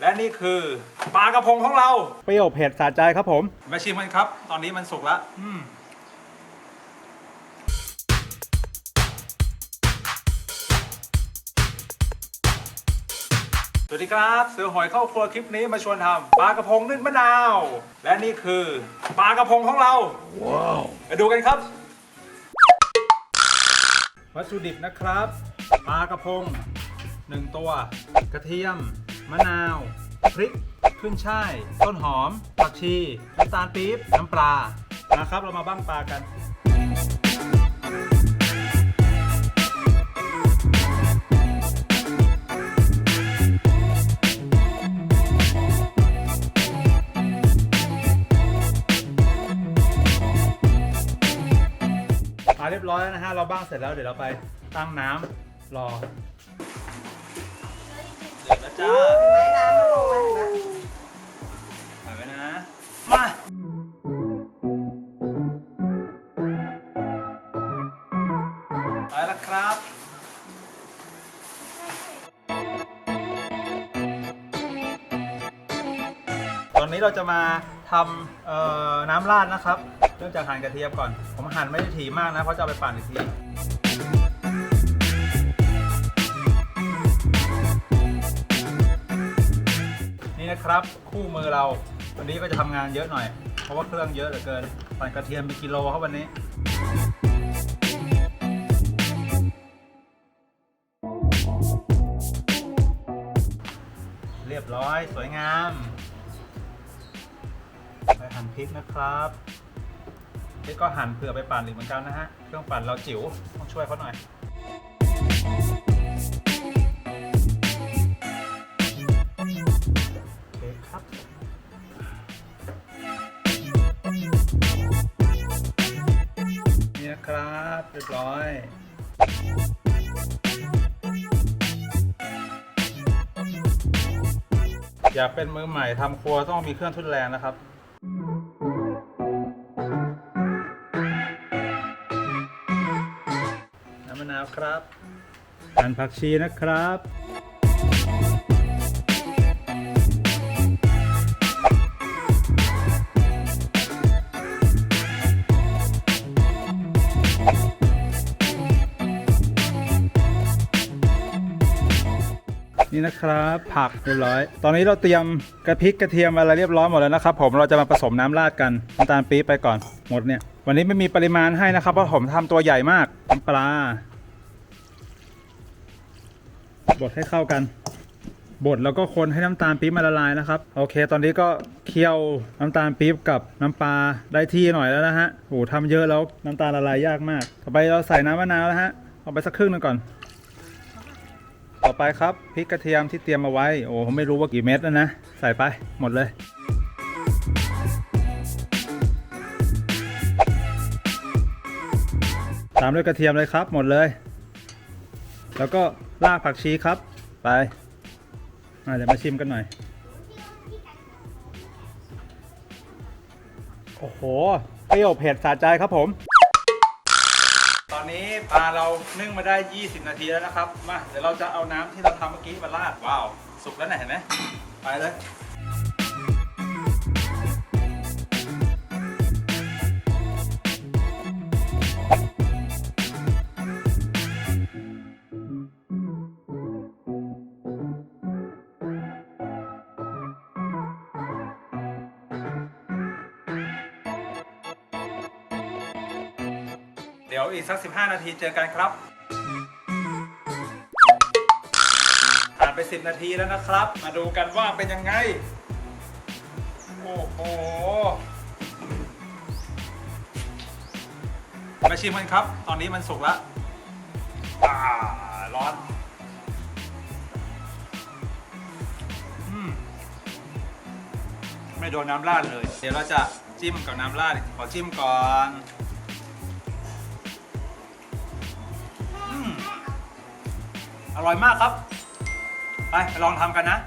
และนี่คือปลากระพงของเรา เปรี้ยวเผ็ดสะใจครับผม มาชิมกันครับ ตอนนี้มันสุกแล้วอืมสวัสดีครับเสือหอยเข้าครัวคลิปนี้มาชวนทำปลากระพงนึ่งมะนาว และนี่คือปลากระพงของเรา ว้าว มาดูกันครับ วัตถุดิบนะครับ ปลากระพง 1 ตัว กระเทียม มะนาว พริก ขึ้นช่าย ต้นหอม ผักชี น้ำตาลปี๊บ น้ำปลา นะครับ เรามาบ้างปลากัน มาเรียบร้อยแล้วนะฮะ เราบ้างเสร็จแล้วเดี๋ยวเราไปตั้งน้ำรอ จ้าไม่น้ำมันลงมาเห็นไหมใส่ไว้นะ มาไปแล้วครับตอนนี้เราจะมาทำเอ่อน้ำราดนะครับ เริ่มจากหั่นกระเทียมก่อน ผมหั่นไม่ได้ถี่มากนะ เพราะจะเอาไปปั่นอีกที นี่นะครับ คู่มือเรา วันนี้ก็จะทำงานเยอะหน่อย เพราะว่าเครื่องเยอะเหลือเกินปั่นกระเทียมเป็นกิโลครับวันนี้ เรียบร้อยสวยงามไปหั่นพริกนะครับพริกก็หั่นเผื่อไปปั่นอีกเหมือนกันนะฮะ เครื่องปั่นเราจิ๋วต้องช่วยเขาหน่อย ครับเรียบร้อย อยากเป็นมือใหม่ทำครัวต้องมีเครื่องทุนแรงนะครับน้ำมะนาวครับหั่นผักชีนะครับ นี่นะครับ ผักเรียบร้อย ตอนนี้เราเตรียมกระพริกกระเทียมอะไรเรียบร้อยหมดแล้วนะครับ ผมเราจะมาผสมน้ำราดกันน้ำตาลปี๊บไปก่อนหมดเนี่ยวันนี้ไม่มีปริมาณให้นะครับเพราะผมทำตัวใหญ่มากน้ำปลาบดให้เข้ากันบดแล้วก็คนให้น้ำตาลปี๊บมันละลายนะครับโอเค ตอนนี้ก็เคี่ยวน้ำตาลปี๊บกับน้ำปลาได้ที่หน่อยแล้วนะฮะโอ้โหทำเยอะแล้วน้ำตาลละลายยากมาก ต่อไปเราใส่น้ำมะนาวนะฮะเอาไปสักครึ่งนึงก่อน ต่อไปครับพริกกระเทียมที่เตรียมมาไว้ โอ้ผมไม่รู้ว่ากี่เม็ดแล้วนะ ใส่ไปหมดเลยตามด้วยกระเทียมเลยครับหมดเลย แล้วก็รากผักชีครับ ไปเดี๋ยวมาชิมกันหน่อย โอ้โหเปรี้ยวเผ็ดสะใจครับผม อนนี้ปลาเรานึ่งมาได้ 20 นาทีแล้วนะครับ มา เดี๋ยวเราจะเอาน้ำที่เราทำเมื่อกี้มาราด ว้าว สุกแล้วไหนเห็นไหมไปเลย ดี๋ยวอีกสัก 15 นาทีเจอกันครับผ่านไป 10 นาทีแล้วนะครับ มาดูกันว่าเป็นยังไง โอ้โห มาชิมกันครับ ตอนนี้มันสุกแล้วอ่าร้อนไม่โดนน้ำราดเลย เดี๋ยวเราจะจิ้มกับน้ำราดขอจิ้มก่อน อร่อยมากครับ ไปไปลองทำกันนะ